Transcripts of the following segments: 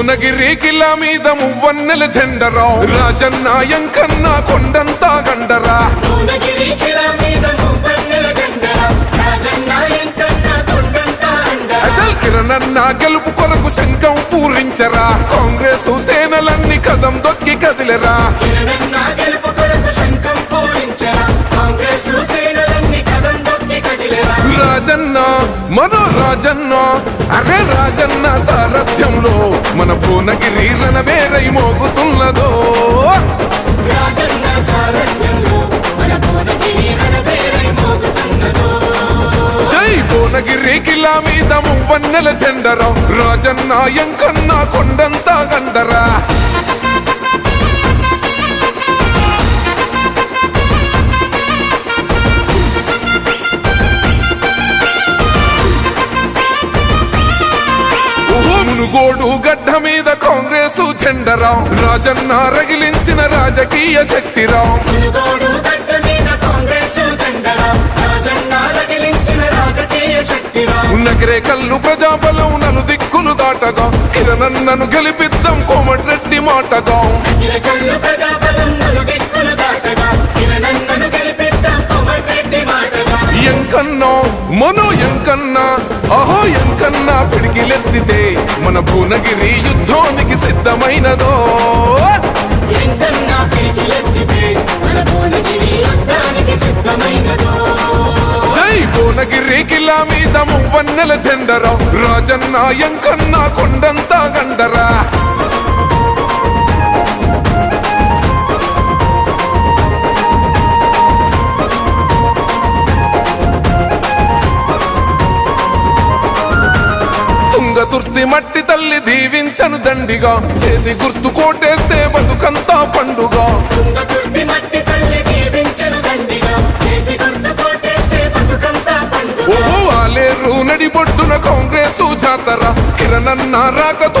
భువనగిరి కిలా మీద మువ్వన్నెల జెండరా రాజన్న ఎంకన్నా కొండంతా గండరా. కిరణన్న గెలుపు కొరకు శంఖం పూరించరా. కాంగ్రెసు సేనలన్నీ కదం దొక్కి కదిలేరా. రాజన్న మనో రాజన్న అరే రాజన్న సారథ్యంలో మన భువనగిరి రణబేరై మోగుతున్నదో రాజన్న సారథ్యంలో మన భువనగిరి మోగుతున్నదో. జై భువనగిరి కిలా మీద మువ్వన్నెల జెండరా రాజన్న ఎంకన్నా కొండంతా గండరా మునుగోడు గడ్డ మీద కాంగ్రెస్ జెండరా రాజన్న రగిలించిన రాజకీయ శక్తిరా రాజకీయ శక్తిరా. నగిరే కల్లు ప్రజాబలం నలు దిక్కులు దాటగా కిరణన్నను గెలిపిద్దాం కోమటిరెడ్డి మాటగా. ఎంకన్నా మనో ఎంకన్నా అహో ఎంకన్నా పిడికిలెత్తితే భువనగిరి యుద్ధానికి సిద్ధమైనదో భువనగిరి. జై కిలా మీద మువ్వన్నెల జెండరా రాజన్న ఎంకన్నా కొండంతా గండరా తుంగతుర్తి మట్టి తల్లి దీవించను దండిగా. చేతి గుర్తు కోటేస్తే బతుకంతా పండుగ. ఓహో ఆలేరు నడిబొడ్డున కాంగ్రెస్ జాతర. కిరణన్న రాకతోటి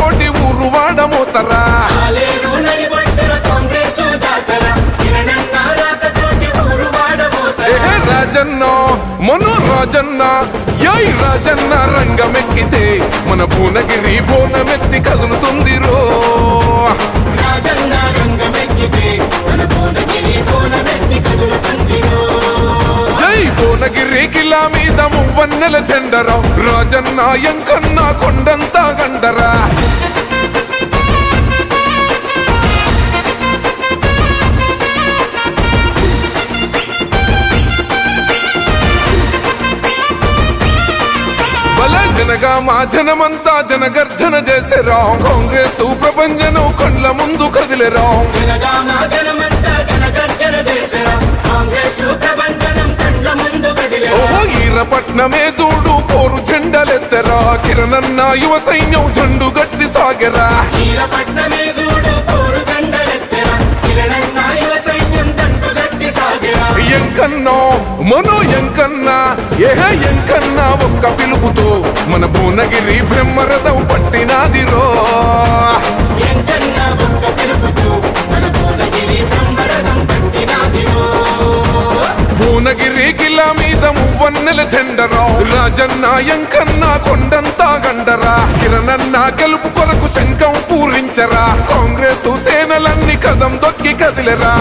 రాజన్న యై రాజన్న రంగమెక్కితే మన భువనగిరి బోనమెత్తి కదులుతుంది రో. జై భువనగిరి కిలా మీద మువ్వన్నెల జెండరా రాజన్న ఎంకన్నా కొండంతా గండరా జనగా మా జనమంతా జనగర్జన చేసేరా కాంగ్రెస్ ప్రపంచనం కండ్ల ముందు కదిలేరా కదిలెరా. ఓహో ఈరపట్నమే చూడు పోరు జెండలెత్తరా. కిరణన్న యువ సైన్యం జండు గట్టి సాగెరా. ఎంకన్నా మనో ఎంకన్నా ఏహ ఎంకన్నా ఒక్క పిలుపుతో మన భువనగిరి బ్రహ్మరథం పట్టినాదిరో ఎంకన్నా ఒక్క పిలుపుతో మన భువనగిరి బ్రహ్మరథం పట్టినాదిరో. భువనగిరి కిలా మీద మువ్వన్నెల జెండరా రాజన్న ఎంకన్నా కొండంతా గండరా కిరణన్న గెలుపు కొరకు శంఖం పూరించరా కాంగ్రెస్ సేనలన్నీ కదం దొక్కి కదిలరా